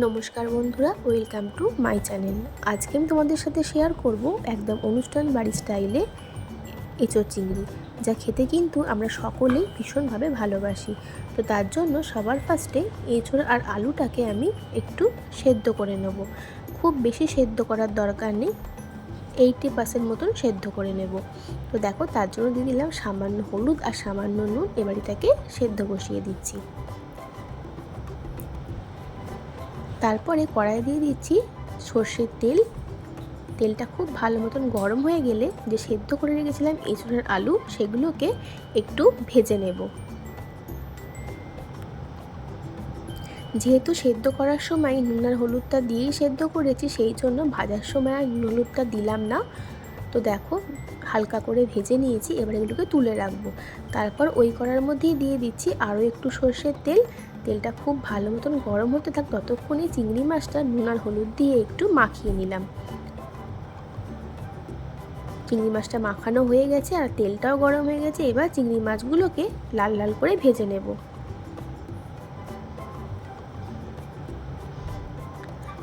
নমস্কার বন্ধুরা, welcome to my channel. আজকে আমি তোমাদের সাথে শেয়ার করব একদম অনুষ্ঠান বাড়ি স্টাইলে এঁচোড় চিংড়ি, যা খেতে কিন্তু আমরা সকলেই ভীষণভাবে ভালোবাসি। তো তার জন্য সবার ফার্স্টে এঁচোড় আর আলুটাকে আমি একটু সেদ্ধ করে নেব। খুব বেশি সেদ্ধ করার দরকার নেই এইটি পার্সেন্ট মতন সেদ্ধ করে নেব। তো দেখো, তার জন্য দিয়ে দিলাম সামান্য হলুদ আর সামান্য নুন, এবার সেদ্ধ বসিয়ে দিচ্ছি। তারপরে কড়াই দিয়ে দিচ্ছি সর্ষের তেল। তেলটা খুব ভালো মতন গরম হয়ে গেলে যে সেদ্ধ করে রেখেছিলাম এঁচড়ের আলু, সেগুলোকে একটু ভেজে নেব। যেহেতু সেদ্ধ করার সময় নুন আর হলুদটা দিয়েই সেদ্ধ করেছি, সেই জন্য ভাজার সময় আর হলুদটা দিলাম না। তো দেখো, হালকা করে ভেজে নিয়েছি, এবার এগুলোকে তুলে রাখব। তারপর ওই কড়ার মধ্যেই দিয়ে দিচ্ছি আরও একটু সর্ষের তেল। তেলটা খুব ভালো মতন গরম হতে থাক, ততক্ষণে চিংড়ি মাছটা নুন আর হলুদ দিয়ে একটু মাখিয়ে নিলাম। চিংড়ি মাছটা মাখানো হয়ে গেছে আর তেলটাও গরম হয়ে গেছে, এবার চিংড়ি মাছগুলোকে লাল লাল করে ভেজে নেব।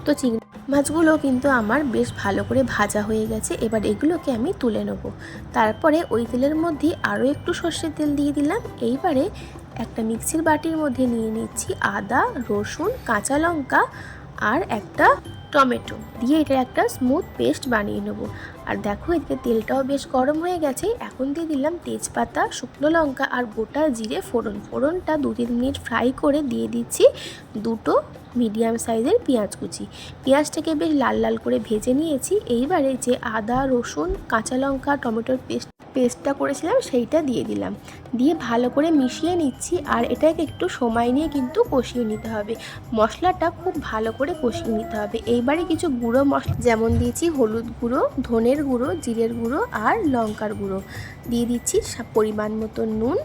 তো চিংড়ি মাছগুলো কিন্তু আমার বেশ ভালো করে ভাজা হয়ে গেছে। এবার এগুলোকে আমি তুলে নেব। তারপরে ওই তেলের মধ্যে আরও একটু সর্ষের তেল দিয়ে দিলাম। এইবারে একটা মিক্সির বাটির মধ্যে নিয়ে নিচ্ছি আদা, রসুন, কাঁচা লঙ্কা আর একটা টমেটো। দিয়ে এটা একটা স্মুথ পেস্ট বানিয়ে নেব। আর দেখো, এদিকে তেলটাও বেশ গরম হয়ে গেছে। এখন দিয়ে দিলাম তেজপাতা, শুকনো লঙ্কা আর গোটা জিরে ফোড়ন। ফোড়নটা দু তিন মিনিট ফ্রাই করে দিয়ে দিচ্ছি দুটো মিডিয়াম সাইজের পেঁয়াজ কুচি। পেঁয়াজটাকে বেশ লাল লাল করে ভেজে নিয়েছি। এইবারে যে আদা, রসুন, কাঁচা লঙ্কা, টমেটোর পেস্ট পেস্টটা করেছিলাম, সেইটা দিয়ে দিলাম। দিয়ে ভালো করে মিশিয়ে নিচ্ছি আর এটাকে একটু সময় নিয়ে কিন্তু কষিয়ে নিতে হবে। মশলাটা খুব ভালো করে কষিয়ে নিতে হবে। এইবারে কিছু গুঁড়ো মশলা, যেমন দিয়েছি হলুদ গুঁড়ো, ধনের গুঁড়ো, জিরের গুঁড়ো আর লঙ্কার গুঁড়ো। দিয়ে দিচ্ছি পরিমাণ মতো নুন।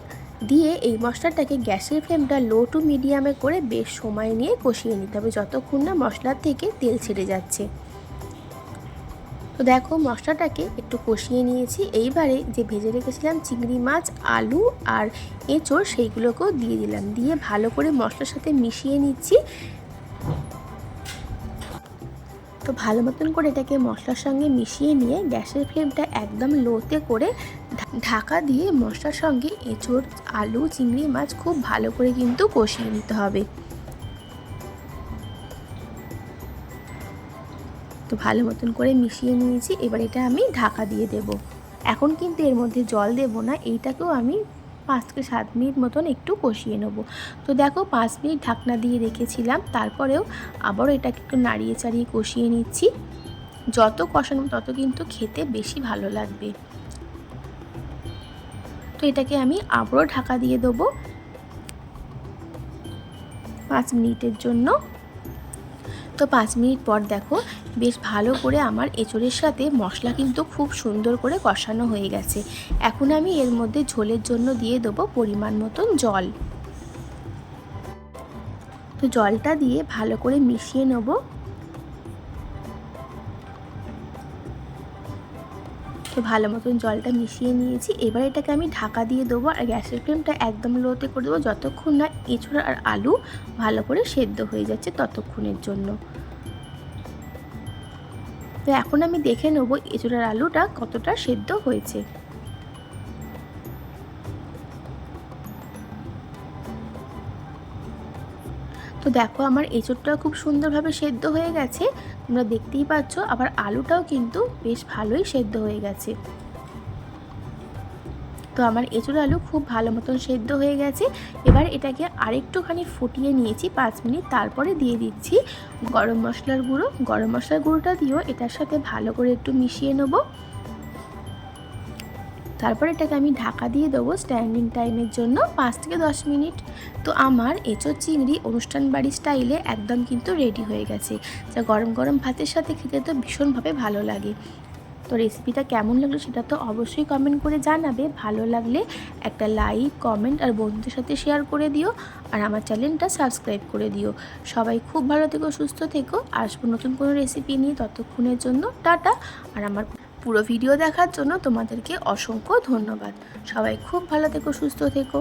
দিয়ে এই মশলাটাকে গ্যাসের ফ্লেমটা লো টু মিডিয়ামে করে বেশ সময় নিয়ে কষিয়ে নিতে হবে, যতক্ষণ না মশলার থেকে তেল ছেড়ে যাচ্ছে। তো দেখো মশলাটাকে একটু কষিয়ে নিয়েছি। এইবারে যে ভেজে রেখেছিলাম চিংড়ি মাছ, আলু আর এঁচড় সেইগুলোকেও দিয়ে দিলাম। দিয়ে ভালো করে মশলার সাথে মিশিয়ে নিচ্ছি। তো ভালো মতন করে এটাকে মশলার সঙ্গে মিশিয়ে নিয়ে গ্যাসের ফ্লেমটা একদম লোতে করে ঢাকা দিয়ে মশলার সঙ্গে এঁচড়, আলু, চিংড়ি মাছ খুব ভালো করে কিন্তু কষিয়ে নিতে হবে। তো ভালো মতন করে মিশিয়ে নিয়েছি। এবার এটা আমি ঢাকা দিয়ে দেব। এখন কিন্তু এর মধ্যে জল দেব না, এইটাকেও আমি পাঁচ থেকে সাত মিনিট মতন একটু কষিয়ে নেব। তো দেখো পাঁচ মিনিট ঢাকনা দিয়ে রেখেছিলাম, তারপরেও আবারও এটাকে একটু নাড়িয়ে চাড়িয়ে কষিয়ে নিচ্ছি। যত কষানো তত কিন্তু খেতে বেশি ভালো লাগবে। তো এটাকে আমি আবারও ঢাকা দিয়ে দেবো। পাঁচ মিনিটের জন্য। তো পাঁচ মিনিট পর দেখো, বেশ ভালো করে আমার এঁচড়ের সাথে মশলা কিন্তু খুব সুন্দর করে কষানো হয়ে গেছে। এখন আমি এর মধ্যে ঝোলের জন্য দিয়ে দেবো পরিমাণ মতন জল। তো জলটা দিয়ে ভালো করে মিশিয়ে নেব। তো ভালো মতন জলটা মিশিয়ে নিয়েছি। এবার এটাকে আমি ঢাকা দিয়ে দেবো আর গ্যাসের ফ্লেমটা একদম লোতে করে দেবো। যতক্ষণ না এছাড়া আর আলু ভালো করে সেদ্ধ হয়ে যাচ্ছে ততক্ষণের জন্য। তো এখন আমি দেখে নেব এঁচড়ার আলুটা কতটা সেদ্ধ হয়েছে। তো দেখো আমার এঁচড়টা খুব সুন্দরভাবে সেদ্ধ হয়ে গেছে। তোমরা দেখতেই পাচ্ছ, আবার আলুটাও কিন্তু বেশ ভালোই সেদ্ধ হয়ে গেছে। তো আমার এঁচড় আলু খুব ভালো মতন সেদ্ধ হয়ে গেছে। এবার এটাকে আরেকটুখানি ফুটিয়ে নিয়েছি পাঁচ মিনিট, তারপরে দিয়ে দিচ্ছি গরম মশলার গুঁড়ো। গরম মশলার গুঁড়োটা দিয়েও এটার সাথে ভালো করে একটু মিশিয়ে নেব। তারপর এটাকে আমি ঢাকা দিয়ে দেবো স্ট্যান্ডিং টাইমের জন্য পাঁচ থেকে দশ মিনিট। তো আমার এঁচোর চিংড়ি অনুষ্ঠান বাড়ি স্টাইলে একদম কিন্তু রেডি হয়ে গেছে। যা গরম গরম ভাতের সাথে খেতে তো ভীষণভাবে ভালো লাগে। তো রেসিপিটা কেমন লাগল সেটা তো অবশ্যই কমেন্ট করে জানাবে। ভালো লাগলে একটা লাইক কমেন্ট আর বন্ধুদের সাথে শেয়ার করে দিও। আর আমার চ্যানেলটা সাবস্ক্রাইব করে দিও। সবাই খুব ভালো থেকো, সুস্থ থেকো। আসব নতুন কোনো রেসিপি নিয়ে ততক্ষণের জন্য। টাটা। আর আমার পুরো ভিডিও দেখার জন্য তোমাদেরকে অসংখ্য ধন্যবাদ। সবাই খুব ভালো থেকো সুস্থ থেকো।